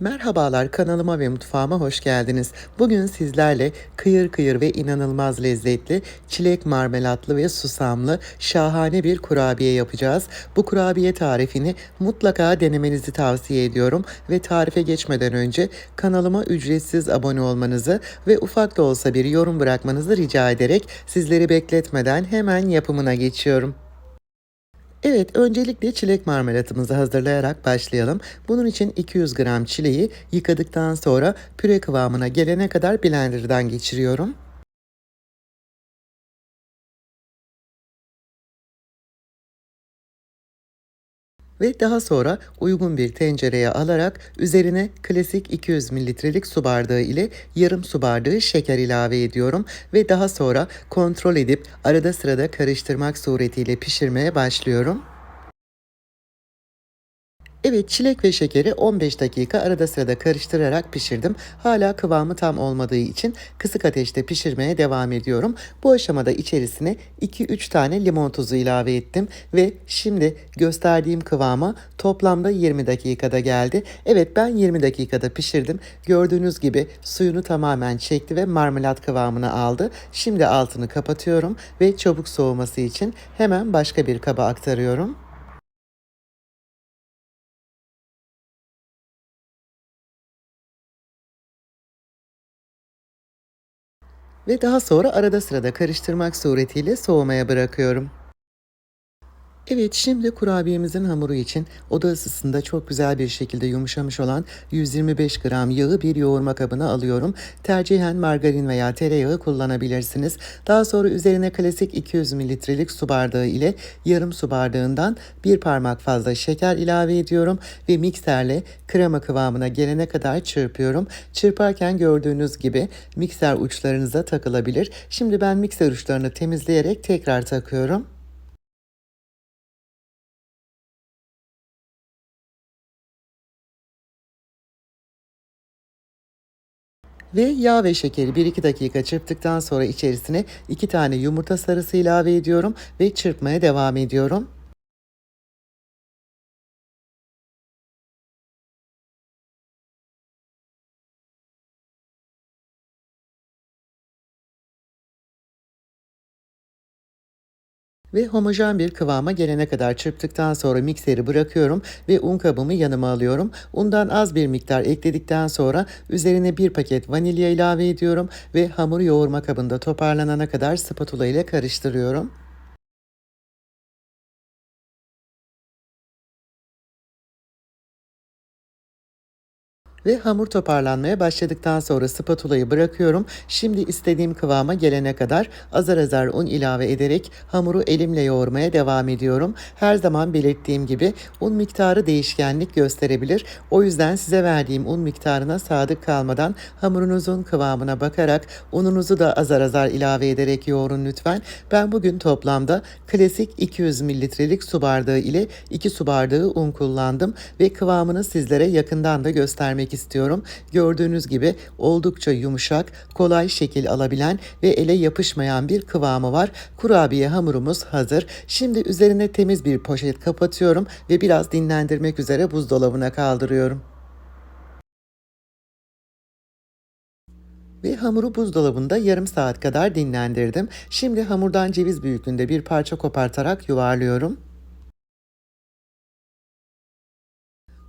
Merhabalar kanalıma ve mutfağıma hoş geldiniz. Bugün sizlerle kıyır kıyır ve inanılmaz lezzetli çilek marmelatlı ve susamlı şahane bir kurabiye yapacağız. Bu kurabiye tarifini mutlaka denemenizi tavsiye ediyorum ve tarife geçmeden önce kanalıma ücretsiz abone olmanızı ve ufak da olsa bir yorum bırakmanızı rica ederek sizleri bekletmeden hemen yapımına geçiyorum. Evet, öncelikle çilek marmelatımızı hazırlayarak başlayalım. Bunun için 200 gram çileği yıkadıktan sonra püre kıvamına gelene kadar blenderdan geçiriyorum. Ve daha sonra uygun bir tencereye alarak üzerine klasik 200 mililitrelik su bardağı ile yarım su bardağı şeker ilave ediyorum ve daha sonra kontrol edip arada sırada karıştırmak suretiyle pişirmeye başlıyorum. Evet çilek ve şekeri 15 dakika arada sırada karıştırarak pişirdim. Hala kıvamı tam olmadığı için kısık ateşte pişirmeye devam ediyorum. Bu aşamada içerisine 2-3 tane limon tuzu ilave ettim ve şimdi gösterdiğim kıvama toplamda 20 dakikada geldi. Evet ben 20 dakikada pişirdim. Gördüğünüz gibi suyunu tamamen çekti ve marmelat kıvamını aldı. Şimdi altını kapatıyorum ve çabuk soğuması için hemen başka bir kaba aktarıyorum. Ve daha sonra arada sırada karıştırmak suretiyle soğumaya bırakıyorum. Evet şimdi kurabiyemizin hamuru için oda ısısında çok güzel bir şekilde yumuşamış olan 125 gram yağı bir yoğurma kabına alıyorum. Tercihen margarin veya tereyağı kullanabilirsiniz. Daha sonra üzerine klasik 200 mililitrelik su bardağı ile yarım su bardağından bir parmak fazla şeker ilave ediyorum ve mikserle krema kıvamına gelene kadar çırpıyorum. Çırparken gördüğünüz gibi mikser uçlarınıza takılabilir. Şimdi ben mikser uçlarını temizleyerek tekrar takıyorum. Ve yağ ve şekeri 1-2 dakika çırptıktan sonra içerisine 2 tane yumurta sarısı ilave ediyorum ve çırpmaya devam ediyorum. Ve homojen bir kıvama gelene kadar çırptıktan sonra mikseri bırakıyorum ve un kabımı yanıma alıyorum. Undan az bir miktar ekledikten sonra üzerine bir paket vanilya ilave ediyorum ve hamur yoğurma kabında toparlanana kadar spatula ile karıştırıyorum. Ve hamur toparlanmaya başladıktan sonra spatulayı bırakıyorum. Şimdi istediğim kıvama gelene kadar azar azar un ilave ederek hamuru elimle yoğurmaya devam ediyorum. Her zaman belirttiğim gibi un miktarı değişkenlik gösterebilir. O yüzden size verdiğim un miktarına sadık kalmadan hamurunuzun kıvamına bakarak ununuzu da azar azar ilave ederek yoğurun lütfen. Ben bugün toplamda klasik 200 mililitrelik su bardağı ile 2 su bardağı un kullandım ve kıvamını sizlere yakından da göstermek vermek istiyorum. Gördüğünüz gibi oldukça yumuşak, kolay şekil alabilen ve ele yapışmayan bir kıvamı var. Kurabiye hamurumuz hazır. Şimdi üzerine temiz bir poşet kapatıyorum ve biraz dinlendirmek üzere buzdolabına kaldırıyorum. Ve hamuru buzdolabında yarım saat kadar dinlendirdim. Şimdi hamurdan ceviz büyüklüğünde bir parça kopartarak yuvarlıyorum.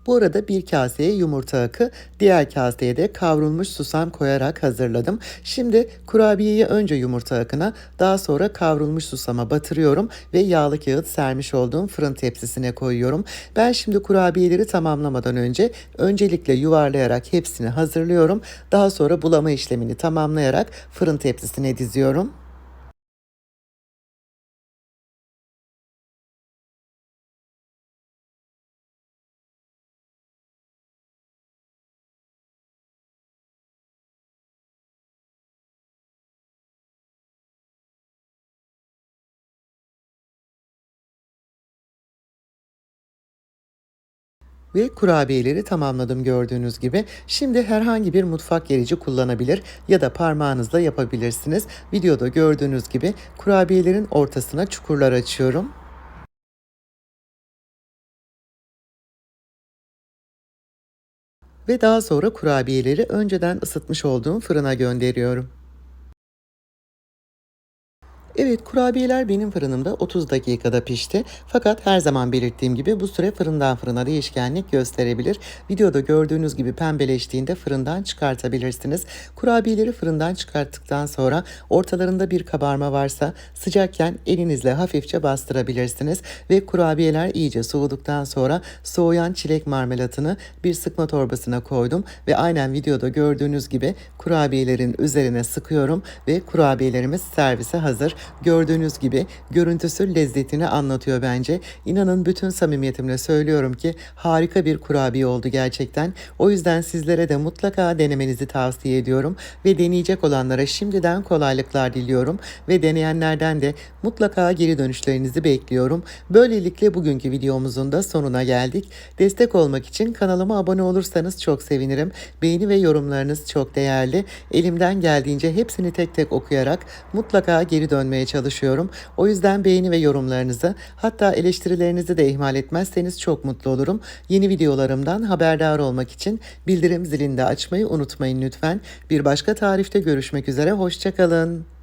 Bu arada bir kaseye yumurta akı, diğer kaseye de kavrulmuş susam koyarak hazırladım. Şimdi kurabiyeyi önce yumurta akına, daha sonra kavrulmuş susama batırıyorum ve yağlı kağıt sermiş olduğum fırın tepsisine koyuyorum. Ben şimdi kurabiyeleri tamamlamadan önce öncelikle yuvarlayarak hepsini hazırlıyorum. Daha sonra bulama işlemini tamamlayarak fırın tepsisine diziyorum. Ve kurabiyeleri tamamladım gördüğünüz gibi. Şimdi herhangi bir mutfak gerici kullanabilir ya da parmağınızla yapabilirsiniz. Videoda gördüğünüz gibi kurabiyelerin ortasına çukurlar açıyorum. Ve daha sonra kurabiyeleri önceden ısıtmış olduğum fırına gönderiyorum. Evet kurabiyeler benim fırınımda 30 dakikada pişti. Fakat her zaman belirttiğim gibi bu süre fırından fırına değişkenlik gösterebilir. Videoda gördüğünüz gibi pembeleştiğinde fırından çıkartabilirsiniz. Kurabiyeleri fırından çıkarttıktan sonra ortalarında bir kabarma varsa sıcakken elinizle hafifçe bastırabilirsiniz. Ve kurabiyeler iyice soğuduktan sonra soğuyan çilek marmelatını bir sıkma torbasına koydum. Ve aynen videoda gördüğünüz gibi kurabiyelerin üzerine sıkıyorum ve kurabiyelerimiz servise hazır. Gördüğünüz gibi görüntüsü lezzetini anlatıyor bence. İnanın bütün samimiyetimle söylüyorum ki harika bir kurabiye oldu gerçekten. O yüzden sizlere de mutlaka denemenizi tavsiye ediyorum ve deneyecek olanlara şimdiden kolaylıklar diliyorum ve deneyenlerden de mutlaka geri dönüşlerinizi bekliyorum. Böylelikle bugünkü videomuzun da sonuna geldik. Destek olmak için kanalıma abone olursanız çok sevinirim. Beğeni ve yorumlarınız çok değerli. Elimden geldiğince hepsini tek tek okuyarak mutlaka geri dönmeye çalışıyorum. O yüzden beğeni ve yorumlarınızı hatta eleştirilerinizi de ihmal etmezseniz çok mutlu olurum. Yeni videolarımdan haberdar olmak için bildirim zilini de açmayı unutmayın lütfen. Bir başka tarifte görüşmek üzere. Hoşçakalın.